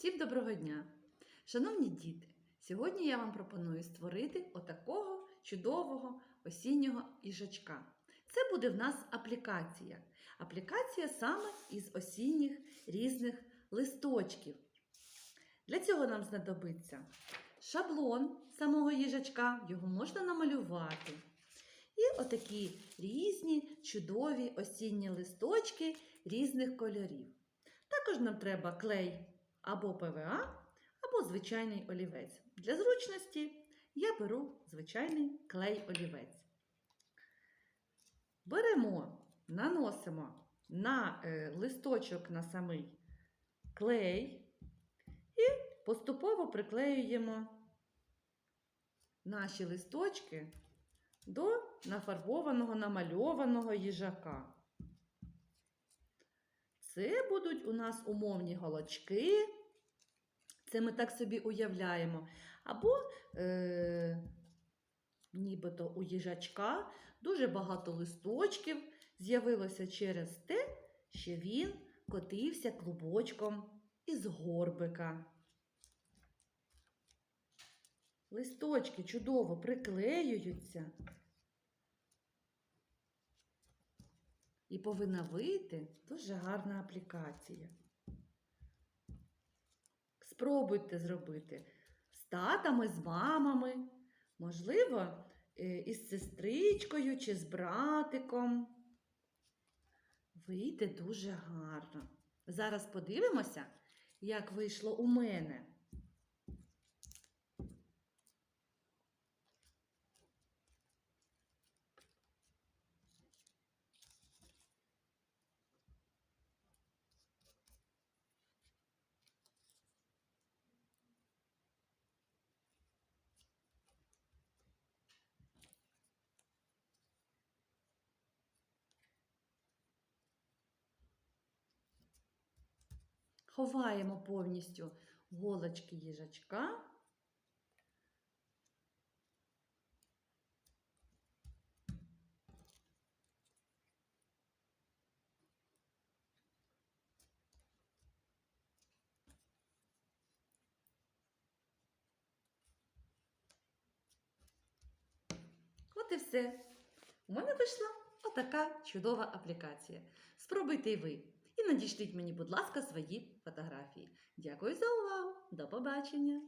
Всім доброго дня! Шановні діти! Сьогодні я вам пропоную створити отакого чудового осіннього їжачка. Це буде в нас аплікація. Аплікація саме із осінніх різних листочків. Для цього нам знадобиться шаблон самого їжачка, його можна намалювати. І отакі різні чудові осінні листочки різних кольорів. Також нам треба клей або ПВА, або звичайний олівець. Для зручності я беру звичайний клей-олівець. Беремо, наносимо на е, листочок на самий клей і поступово приклеюємо наші листочки до нафарбованого намальованого їжака. Це будуть у нас умовні голочки. Це ми так собі уявляємо. Або е, нібито у їжачка дуже багато листочків з'явилося через те, що він котився клубочком із горбика. Листочки чудово приклеюються. І повинна вийти дуже гарна аплікація. Спробуйте зробити з татами, з мамами, можливо, е, із сестричкою чи з братиком. Вийде дуже гарно. Зараз подивимося, як вийшло у мене. Ховаємо повністю голочки їжачка. От і все. У мене вийшла отака чудова аплікація. Спробуйте і ви. Надішліть мені, будь ласка, свої фотографії. Дякую за увагу. До побачення!